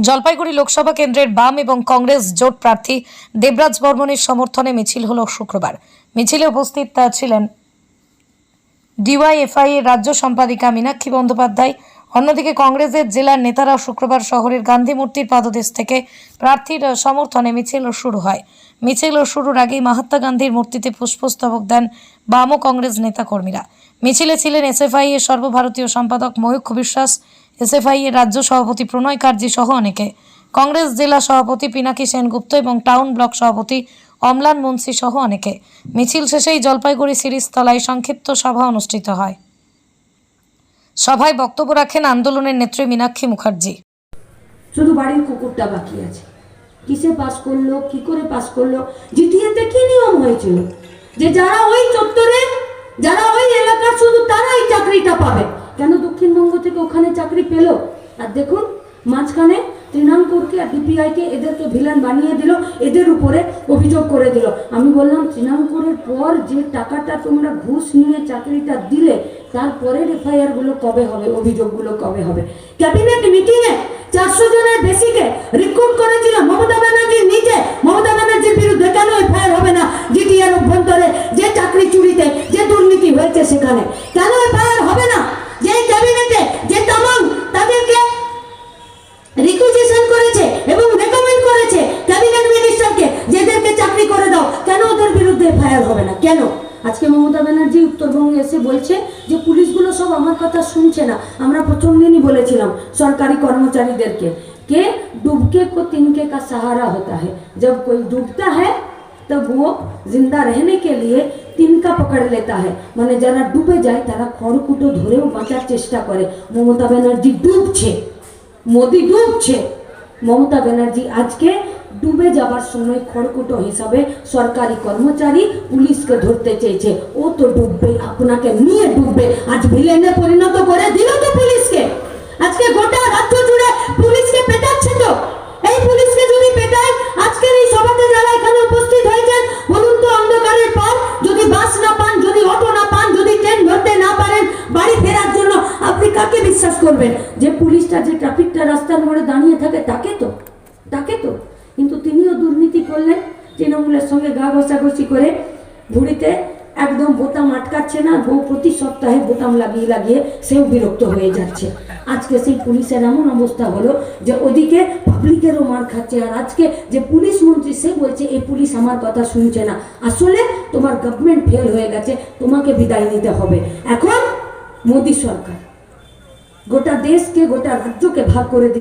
জলপাইগুড়ি লোকসভা কেন্দ্রের বাম এবং কংগ্রেস জোট প্রার্থী দেবরাজ বর্মনের সমর্থনে মিছিল হল শুক্রবার। মিছিলে উপস্থিত ছিলেন ডিওয়াইএফআই এর রাজ্য সম্পাদিকা মীনাক্ষী বন্দ্যোপাধ্যায় অন্যদিকে কংগ্রেসের জেলার নেতারাও শুক্রবার শহরের গান্ধী মূর্তির পাদদেশ থেকে প্রার্থীর সমর্থনে মিছিল শুরু হয়। মিছিল শুরুর আগেই মহাত্মা গান্ধীর মূর্তিতে পুষ্পস্তবক দেন বাম কংগ্রেস নেতাকর্মীরা। মিছিলে ছিলেন এসএফআই এর সর্বভারতীয় সম্পাদক ময়ূখ বিশ্বাস। এসএফআই এর রাজ্য সভাপতি প্রণয় কার্জি সহ অনেকে। কংগ্রেস জেলা সভাপতি পিনাকি সেনগুপ্ত এবং টাউন ব্লক সভাপতি অমলান মুন্সি সহ অনেকে। মিছিল শেষেই জলপাইগুড়ি সিরিজতলায় সংক্ষিপ্ত সভা অনুষ্ঠিত হয়। সভায় বক্তব্য রাখেন আন্দোলনের নেত্রী মীনাক্ষী মুখার্জি। শুধু বাড়ির কুকুরটা বাকি আছে। কিসে পাস করল, কি করে পাস করল, জিটিএতে কি নিয়ম হয়েছিল? যে যারা ওই চত্বরে, যারা ওই এলাকার শুধু তারাই চাকরিটা পাবে। কেন দক্ষিণবঙ্গ থেকে ওখানে চাকরি পেল? আর দেখুন, মাঝখানে তৃণাঙ্কুরকে আর ডিপিআইকে এদেরকে ভিলেন বানিয়ে দিল, এদের উপরে অভিযোগ করে দিল। আমি বললাম তৃণাঙ্কুরের পর যে টাকাটা তোমরা ঘুষ নিয়ে চাকরিটা দিলে তারপরের এফআইআরগুলো কবে হবে অভিযোগগুলো কবে হবে? ক্যাবিনেট মিটিংয়ে চারশো জনের বেশিকে রিক্রুট করেছিল মমতা ব্যানার্জি নিজে। মমতা ব্যানার্জির বিরুদ্ধে কেন এফআইআর হবে না? জিটিআর অভ্যন্তরে যে চাকরি চুরিতে, যে দুর্নীতি হয়েছে সেখানে। কেন এফআইআর বিচার হবে না। কেন? আজকে মমতা ব্যানার্জি উত্তরবঙ্গে এসে বলছে যে পুলিশগুলো সব আমার কথা শুনছে না। আমরা প্রথম দিনই বলেছিলাম সরকারি কর্মচারীদেরকে, কে? ডুবকে কো তিনকে কা সাহারা হতা হ্যাঁ জব কই ডুবতা হ্যাঁ তব ও জিন্দা রহনে কে লিয়ে তিনকা পকড় লেতা হ্যাঁ মানে যারা ডুবে যায়, তারা খড়কুটো ধরেও বাঁচার চেষ্টা করে। মমতা ব্যানার্জি ডুবছে। মোদি ডুবছে। মমতা ব্যানার্জি আজকে ডুবে যাবার সময় খড়কুটো হিসাবে সরকারি কর্মচারী পুলিশকে ধরতে চেয়েছে। ও তো ডুববে, আপনাকে নিয়ে ডুববে। আজ ভিলেনে পরিণত করে দিল তো পুলিশকে। আজকে গোটা রাজ্য জুড়ে পুলিশকে পেটাচ্ছে তো। এই পুলিশকে যদি পেটায়, আজকের এই সভাতে যারা এখানে উপস্থিত হয়েছেন, বলুন তো অন্ধকারের পর যদি বাস না পান, যদি অটো না পান, যদি ট্রেন ধরতে না পারেন, বাড়ি ফেরার জন্য আপনি কাকে বিশ্বাস করবেন? যে পুলিশটা যে ট্রাফিকটা রাস্তার মোড়ে দাঁড়িয়ে থাকে, তাকে তো তাকে তো। কিন্তু তিনিও দুর্নীতি করলেন, তৃণমূলের সঙ্গে গা ঘষাঘষি করে ভুড়িতে একদম বোতাম আটকাচ্ছে না, বউ প্রতি সপ্তাহে বোতাম লাগিয়ে লাগিয়ে সেও বিরক্ত হয়ে যাচ্ছে। আজকে সেই পুলিশের এমন অবস্থা হলো যে ওদিকে পাবলিকেরও মার খাচ্ছে, আর আজকে যে পুলিশ মন্ত্রী সে বলছে, এই পুলিশ আমার কথা শুনছে না। আসলে তোমার গভর্নমেন্ট ফেল হয়ে গেছে, তোমাকে বিদায় নিতে হবে। এখন মোদী সরকার, গোটা দেশকে, গোটা রাজ্যকে ভাগ করে